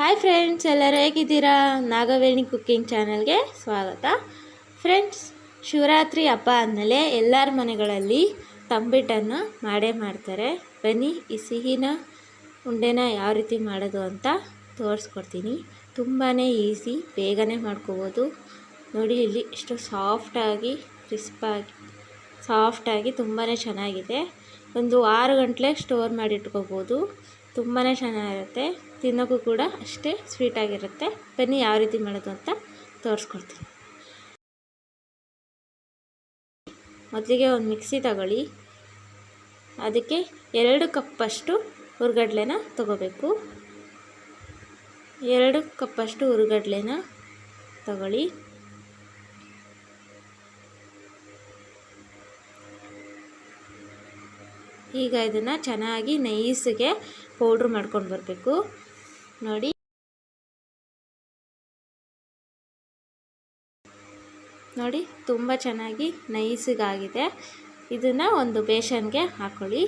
Hi friends ಎಲ್ಲರೂ ಹೇಗಿದ್ದೀರಾ? Nagaveni cooking ಚಾನಲ್ಗೆ ಸ್ವಾಗತ. ಫ್ರೆಂಡ್ಸ್ ಶಿವರಾತ್ರಿ ಹಬ್ಬ ಆದಮೇಲೆ ಎಲ್ಲರ ಮನೆಗಳಲ್ಲಿ ತಂಬಿಟ್ಟನ್ನು ಮಾಡೇ ಮಾಡ್ತಾರೆ. ಬನ್ನಿ, ಈ ಸಿಹಿನ ಉಂಡೆನ ಯಾವ ರೀತಿ ಮಾಡೋದು ಅಂತ ತೋರಿಸ್ಕೊಡ್ತೀನಿ. ತುಂಬಾ ಈಸಿ ಬೇಗನೆ ಮಾಡ್ಕೋಬೋದು. ನೋಡಿ, ಇಲ್ಲಿ ಎಷ್ಟು ಸಾಫ್ಟಾಗಿ ಕ್ರಿಸ್ಪಾಗಿ ಸಾಫ್ಟಾಗಿ ತುಂಬಾ ಚೆನ್ನಾಗಿದೆ. ಒಂದು ಆರು ಗಂಟಲೆ ಸ್ಟೋರ್ ಮಾಡಿ ಇಟ್ಕೋಬೋದು ತುಂಬಾ ಚೆನ್ನಾಗಿರುತ್ತೆ. ತಿನ್ನೋಕ್ಕೂ ಕೂಡ ಅಷ್ಟೇ ಸ್ವೀಟಾಗಿರುತ್ತೆ. ಬನ್ನಿ ಯಾವ ರೀತಿ ಮಾಡೋದು ಅಂತ ತೋರಿಸ್ಕೊಡ್ತೀನಿ. ಮೊದಲಿಗೆ ಒಂದು ಮಿಕ್ಸಿ ತಗೊಳ್ಳಿ. ಅದಕ್ಕೆ ಎರಡು ಕಪ್ಪಷ್ಟು ಹುರ್ಗಡ್ಲೆನ ತಗೋಬೇಕು. ಎರಡು ಕಪ್ಪಷ್ಟು ಹುರ್ಗಡ್ಲೆನ ತಗೊಳ್ಳಿ. ಈಗ ಇದನ್ನು ಚೆನ್ನಾಗಿ ನೈಸ್ಗೆ ಪೌಡ್ರ್ ಮಾಡ್ಕೊಂಡು ಬರಬೇಕು. ನೋಡಿ. ನೋಡಿ, ತುಂಬ ಚೆನ್ನಾಗಿ ನೈಸಿಗಾಗಿದೆ. ಇದನ್ನು ಒಂದು ಬೇಷನ್ಗೆ ಹಾಕ್ಕೊಳ್ಳಿ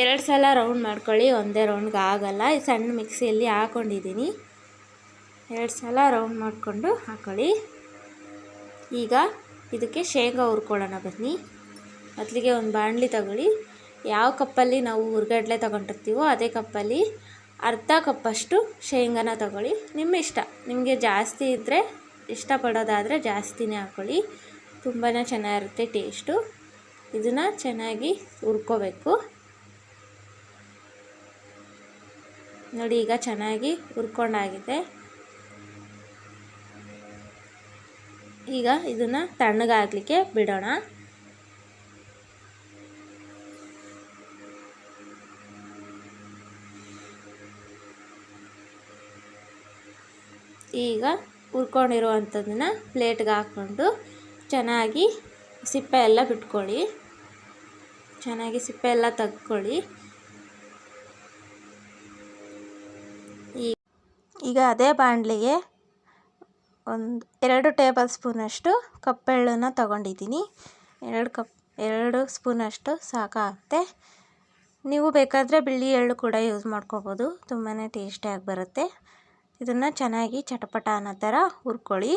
ಎರಡು ಸಲ ರೌಂಡ್ ಮಾಡ್ಕೊಳ್ಳಿ, ಒಂದೇ ರೌಂಡ್ಗೆ ಆಗಲ್ಲ. ಈ ಸಣ್ಣ ಮಿಕ್ಸಿಯಲ್ಲಿ ಹಾಕ್ಕೊಂಡಿದ್ದೀನಿ ಎರಡು ಸಲ ರೌಂಡ್ ಮಾಡಿಕೊಂಡು ಹಾಕ್ಕೊಳ್ಳಿ ಈಗ ಇದಕ್ಕೆ ಶೇಂಗಾ ಹುರ್ಕೊಳ್ಳೋಣ ಬನ್ನಿ. ಮೊದಲಿಗೆ ಒಂದು ಬಾಣಲಿ ತಗೊಳ್ಳಿ. ಯಾವ ಕಪ್ಪಲ್ಲಿ ನಾವು ಹುರ್ಗಡ್ಲೆ ತಗೊಂಡಿರ್ತೀವೋ ಅದೇ ಕಪ್ಪಲ್ಲಿ ಅರ್ಧ ಕಪ್ಪಷ್ಟು ಶೇಂಗಾನ ತಗೊಳ್ಳಿ. ನಿಮ್ಮ ಇಷ್ಟ. ನಿಮಗೆ ಜಾಸ್ತಿ ಇದ್ದರೆ ಇಷ್ಟಪಡೋದಾದರೆ ಜಾಸ್ತಿನೇ ಹಾಕ್ಕೊಳ್ಳಿ ತುಂಬಾ ಚೆನ್ನಾಗಿರುತ್ತೆ ಟೇಸ್ಟು ಇದನ್ನು ಚೆನ್ನಾಗಿ ಹುರ್ಕೋಬೇಕು. ನೋಡಿ, ಈಗ ಚೆನ್ನಾಗಿ ಹುರ್ಕೊಂಡಾಗಿದೆ. ಈಗ ಇದನ್ನು ತಣ್ಣಗಾಗಲಿಕ್ಕೆ ಬಿಡೋಣ. ಈಗ ಹುರ್ಕೊಂಡಿರುವಂಥದ್ದನ್ನು ಪ್ಲೇಟ್ಗೆ ಹಾಕ್ಕೊಂಡು ಚೆನ್ನಾಗಿ ಸಿಪ್ಪೆ ಎಲ್ಲ ಬಿಟ್ಕೊಳ್ಳಿ. ಚೆನ್ನಾಗಿ ಸಿಪ್ಪೆ ಎಲ್ಲ ತೆಗ್ಕೊಳ್ಳಿ. ಈಗ ಅದೇ ಬಾಣಲಿಗೆ ಒಂದು ಎರಡು ಟೇಬಲ್ ಸ್ಪೂನಷ್ಟು ಕಪ್ಪೆಳ್ಳನ್ನು ತಗೊಂಡಿದ್ದೀನಿ. ಎರಡು ಕಪ್, ಎರಡು ಸ್ಪೂನಷ್ಟು ಸಾಕಾಗುತ್ತೆ. ನೀವು ಬೇಕಾದರೆ ಬಿಳಿ ಎಳ್ಳು ಕೂಡ ಯೂಸ್ ಮಾಡ್ಕೋಬೋದು. ತುಂಬಾ ಟೇಸ್ಟಿಯಾಗಿ ಬರುತ್ತೆ. ಇದನ್ನು ಚೆನ್ನಾಗಿ ಚಟಪಟ ಅನ್ನೋ ಥರ ಹುರ್ಕೊಳ್ಳಿ.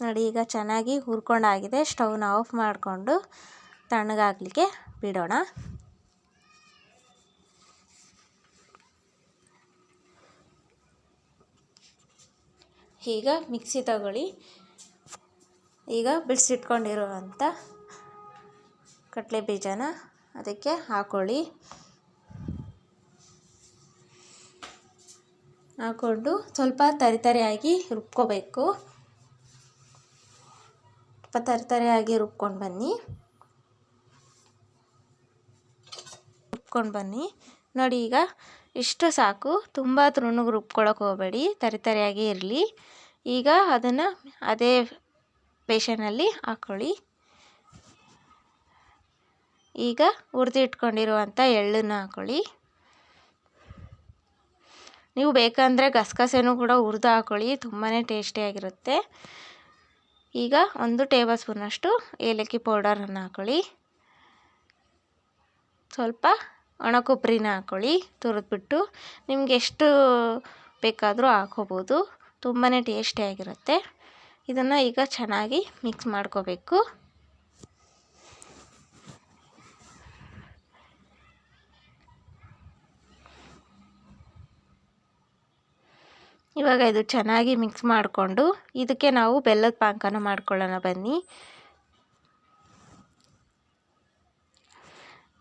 ನೋಡಿ, ಈಗ ಚೆನ್ನಾಗಿ ಹುರ್ಕೊಂಡಾಗಿದೆ. ಸ್ಟವ್ನ ಆಫ್ ಮಾಡಿಕೊಂಡು ತಣ್ಣಗಾಗಲಿಕ್ಕೆ ಬಿಡೋಣ. ಈಗ ಮಿಕ್ಸಿ ತಗೊಳ್ಳಿ. ಈಗ ಬಿಡಿಸಿಟ್ಕೊಂಡಿರುವಂಥ ಕಡಲೆ ಬೀಜನ ಅದಕ್ಕೆ ಹಾಕ್ಕೊಳ್ಳಿ ಹಾಕ್ಕೊಂಡು ಸ್ವಲ್ಪ ತರಿತರಿಯಾಗಿ ರುಬ್ಕೋಬೇಕು. ಸ್ವಲ್ಪ ತರಿತರಿಯಾಗಿ ರುಬ್ಕೊಂಡು ಬನ್ನಿ. ರುಬ್ಕೊಂಡು ಬನ್ನಿ. ನೋಡಿ ಈಗ ಇಷ್ಟು ಸಾಕು. ತುಂಬ ತೃಣಗೆ ರುಬ್ಕೊಳ್ಳೋಕೆ ಹೋಗಬೇಡಿ. ತರಿತರಿಯಾಗಿ ಇರಲಿ. ಈಗ ಅದನ್ನು ಅದೇ ಬೇಷನಲ್ಲಿ ಹಾಕ್ಕೊಳ್ಳಿ ಈಗ ಹುರಿದು ಇಟ್ಕೊಂಡಿರುವಂಥ ಎಳ್ಳನ್ನು ಹಾಕ್ಕೊಳ್ಳಿ ನೀವು ಬೇಕಂದರೆ ಗಸಗಸೆನೂ ಕೂಡ ಹುರಿದು ಹಾಕ್ಕೊಳ್ಳಿ ತುಂಬಾ ಟೇಸ್ಟಿಯಾಗಿರುತ್ತೆ ಈಗ ಒಂದು ಟೇಬಲ್ ಸ್ಪೂನಷ್ಟು ಏಲಕ್ಕಿ ಪೌಡರನ್ನು ಹಾಕ್ಕೊಳ್ಳಿ ಸ್ವಲ್ಪ ಒಣ ಕೊಬ್ಬರಿನ ಹಾಕ್ಕೊಳ್ಳಿ ತುರಿದ್ಬಿಟ್ಟು ನಿಮ್ಗೆ ಎಷ್ಟು ಬೇಕಾದರೂ ಹಾಕ್ಕೋಬೋದು. ತುಂಬಾ ಟೇಸ್ಟಿಯಾಗಿರುತ್ತೆ ಇದನ್ನು ಈಗ ಚೆನ್ನಾಗಿ ಮಿಕ್ಸ್ ಮಾಡ್ಕೋಬೇಕು. ಇವಾಗ ಇದು ಚೆನ್ನಾಗಿ ಮಿಕ್ಸ್ ಮಾಡಿಕೊಂಡು ಇದಕ್ಕೆ ನಾವು ಬೆಲ್ಲದ ಪಾಕನ ಮಾಡ್ಕೊಳ್ಳೋಣ ಬನ್ನಿ.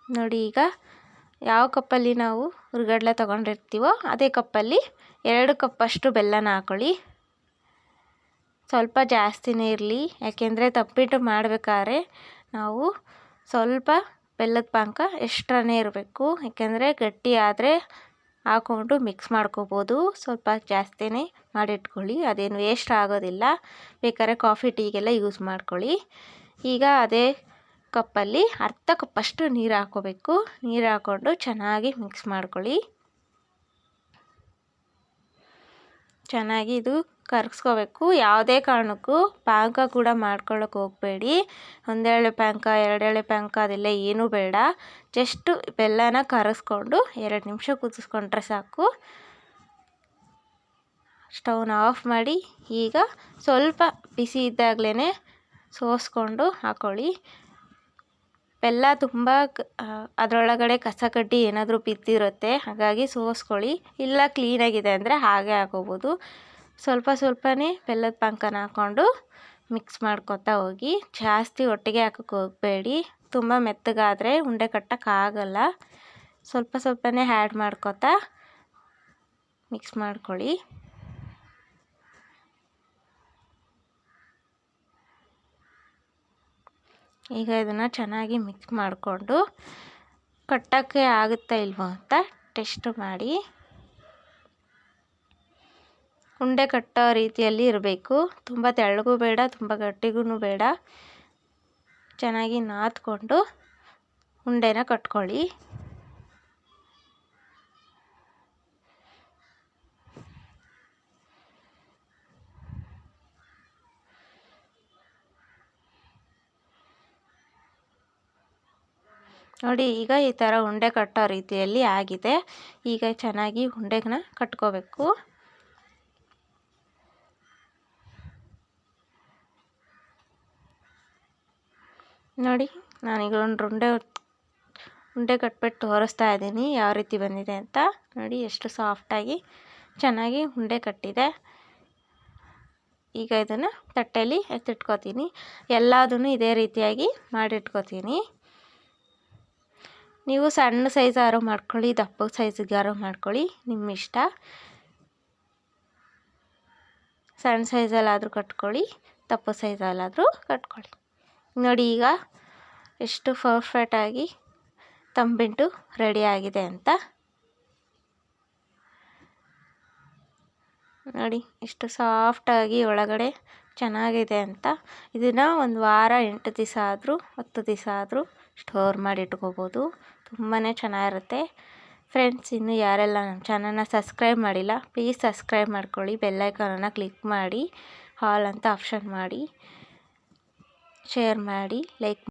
ನೋಡಿ ಈಗ ಯಾವ ಕಪ್ಪಲ್ಲಿ ನಾವು ಹುರ್ಗಡ್ಲೆ ತೊಗೊಂಡಿರ್ತೀವೋ ಅದೇ ಕಪ್ಪಲ್ಲಿ ಎರಡು ಕಪ್ಪಷ್ಟು ಬೆಲ್ಲನ ಹಾಕ್ಕೊಳ್ಳಿ ಸ್ವಲ್ಪ ಜಾಸ್ತಿನೇ ಇರಲಿ, ಯಾಕೆಂದರೆ ತಪ್ಪಿಟ್ಟು ಮಾಡಬೇಕಾದ್ರೆ ನಾವು ಸ್ವಲ್ಪ ಬೆಲ್ಲದ ಪಾಕ ಎಕ್ಸ್ಟ್ರಾನೇ ಇರಬೇಕು, ಯಾಕೆಂದರೆ ಗಟ್ಟಿ ಆದರೆ ಹಾಕ್ಕೊಂಡು ಮಿಕ್ಸ್ ಮಾಡ್ಕೋಬೋದು. ಸ್ವಲ್ಪ ಜಾಸ್ತಿನೇ ಮಾಡಿಟ್ಕೊಳ್ಳಿ, ಅದೇನು ವೇಸ್ಟ್ ಆಗೋದಿಲ್ಲ. ಬೇಕಾದ್ರೆ ಕಾಫಿ ಟೀಗೆಲ್ಲ ಯೂಸ್ ಮಾಡ್ಕೊಳ್ಳಿ. ಈಗ ಅದೇ ಕಪ್ಪಲ್ಲಿ ಅರ್ಧ ಕಪ್ಪಷ್ಟು ನೀರು ಹಾಕ್ಕೋಬೇಕು. ನೀರು ಹಾಕ್ಕೊಂಡು ಚೆನ್ನಾಗಿ ಮಿಕ್ಸ್ ಮಾಡ್ಕೊಳ್ಳಿ. ಚೆನ್ನಾಗಿ ಇದು ಕರಗಿಸ್ಕೋಬೇಕು ಯಾವುದೇ ಕಾರಣಕ್ಕೂ ಪಾಕ ಕೂಡ ಮಾಡ್ಕೊಳ್ಳೋಕೆ ಹೋಗಬೇಡಿ. ಒಂದೇಳೆ ಪಾಕ ಎರಡೆಳೆ ಪಾಕ ಅದೆಲ್ಲ ಏನೂ ಬೇಡ. ಜಸ್ಟು ಬೆಲ್ಲನ ಕರಗಿಸ್ಕೊಂಡು ಎರಡು ನಿಮಿಷ ಕುದಿಸ್ಕೊಂಡ್ರೆ ಸಾಕು. ಸ್ಟವ್ನ ಆಫ್ ಮಾಡಿ ಈಗ ಸ್ವಲ್ಪ ಬಿಸಿ ಇದ್ದಾಗಲೇ ಸೋಸ್ಕೊಂಡು ಹಾಕ್ಕೊಳ್ಳಿ ಬೆಲ್ಲ ತುಂಬ ಅದರೊಳಗಡೆ ಕಸ ಕಡ್ಡಿ ಏನಾದರೂ ಬಿದ್ದಿರುತ್ತೆ, ಹಾಗಾಗಿ ಸೋಸ್ಕೊಳ್ಳಿ. ಇಲ್ಲ ಕ್ಲೀನಾಗಿದೆ ಅಂದರೆ ಹಾಗೆ ಹಾಕೋಬೋದು ಸ್ವಲ್ಪ ಸ್ವಲ್ಪನೇ ಬೆಲ್ಲದ ಪಾಕನ ಹಾಕ್ಕೊಂಡು ಮಿಕ್ಸ್ ಮಾಡ್ಕೊತಾ ಹೋಗಿ. ಜಾಸ್ತಿ ಒಟ್ಟಿಗೆ ಹಾಕೋಕೆ ಹೋಗಬೇಡಿ. ತುಂಬ ಮೆತ್ತಗಾದರೆ ಉಂಡೆ ಕಟ್ಟೋಕ್ಕಾಗಲ್ಲ ಸ್ವಲ್ಪ ಸ್ವಲ್ಪನೇ ಆ್ಯಡ್ ಮಾಡ್ಕೊತಾ ಮಿಕ್ಸ್ ಮಾಡ್ಕೊಳ್ಳಿ. ಈಗ ಇದನ್ನು ಚೆನ್ನಾಗಿ ಮಿಕ್ಸ್ ಮಾಡಿಕೊಂಡು ಕಟ್ಟೋಕ್ಕೆ ಆಗುತ್ತಾ ಇಲ್ವೋ ಅಂತ ಟೆಸ್ಟ್ ಮಾಡಿ. ಉಂಡೆ ಕಟ್ಟೋ ರೀತಿಯಲ್ಲಿ ಇರಬೇಕು. ತುಂಬ ತೆಳ್ಳಗೂ ಬೇಡ, ತುಂಬ ಗಟ್ಟಿಗೂ ಬೇಡ. ಚೆನ್ನಾಗಿ ನಾದ್ಕೊಂಡು ಉಂಡೆನ ಕಟ್ಕೊಳ್ಳಿ. ನೋಡಿ, ಈಗ ಈ ಥರ ಉಂಡೆ ಕಟ್ಟೋ ರೀತಿಯಲ್ಲಿ ಆಗಿದೆ. ಈಗ ಚೆನ್ನಾಗಿ ಉಂಡೆನ ಕಟ್ಕೋಬೇಕು. ನೋಡಿ ನಾನೀಗ ಒಂದು ಉಂಡೆ ಉಂಡೆ ಕಟ್ಬಿಟ್ಟು ತೋರಿಸ್ತಾ ಇದ್ದೀನಿ, ಯಾವ ರೀತಿ ಬಂದಿದೆ ಅಂತ. ನೋಡಿ, ಎಷ್ಟು ಸಾಫ್ಟಾಗಿ ಚೆನ್ನಾಗಿ ಉಂಡೆ ಕಟ್ಟಿದೆ. ಈಗ ಇದನ್ನು ತಟ್ಟೆಯಲ್ಲಿ ಎತ್ತಿಟ್ಕೋತೀನಿ. ಎಲ್ಲದನ್ನು ಇದೇ ರೀತಿಯಾಗಿ ಮಾಡಿಟ್ಕೋತೀನಿ. ನೀವು ಸಣ್ಣ ಸೈಜಾರು ಮಾಡ್ಕೊಳ್ಳಿ, ದಪ್ಪ ಸೈಜಿಗಾರು ಮಾಡ್ಕೊಳ್ಳಿ ನಿಮ್ಮ ಇಷ್ಟ ಸಣ್ಣ ಸೈಜಲ್ಲಾದರೂ ಕಟ್ಕೊಳ್ಳಿ, ದಪ್ಪ ಸೈಜಲ್ಲಾದರೂ ಕಟ್ಕೊಳ್ಳಿ. ನೋಡಿ ಈಗ ಎಷ್ಟು ಪರ್ಫೆಕ್ಟಾಗಿ ತಂಬಿಂಟು ರೆಡಿ ಆಗಿದೆ ಅಂತ. ನೋಡಿ ಎಷ್ಟು ಸಾಫ್ಟಾಗಿ ಒಳಗಡೆ ಚೆನ್ನಾಗಿದೆ ಅಂತ. ಇದನ್ನು ಒಂದು ವಾರ ಎಂಟು ದಿವಸ ಆದರೂ, ಹತ್ತು ದಿವಸ ಆದರೂ ಸ್ಟೋರ್ ಮಾಡಿ ಇಟ್ಕೋಬೋದು. ತುಂಬಾ ಚೆನ್ನಾಗಿರುತ್ತೆ. ಫ್ರೆಂಡ್ಸ್, ಇನ್ನು ಯಾರೆಲ್ಲ ನಮ್ಮ ಚಾನಲ್ನ ಸಬ್ಸ್ಕ್ರೈಬ್ ಮಾಡಿಲ್ಲ, ಪ್ಲೀಸ್ ಸಬ್ಸ್ಕ್ರೈಬ್ ಮಾಡ್ಕೊಳ್ಳಿ. ಬೆಲ್ಲೈಕನನ್ನು ಕ್ಲಿಕ್ ಮಾಡಿ, ಹಾಲ್ ಅಂತ ಆಪ್ಷನ್ ಮಾಡಿ, ಶೇರ್ ಮಾಡಿ, ಲೈಕ್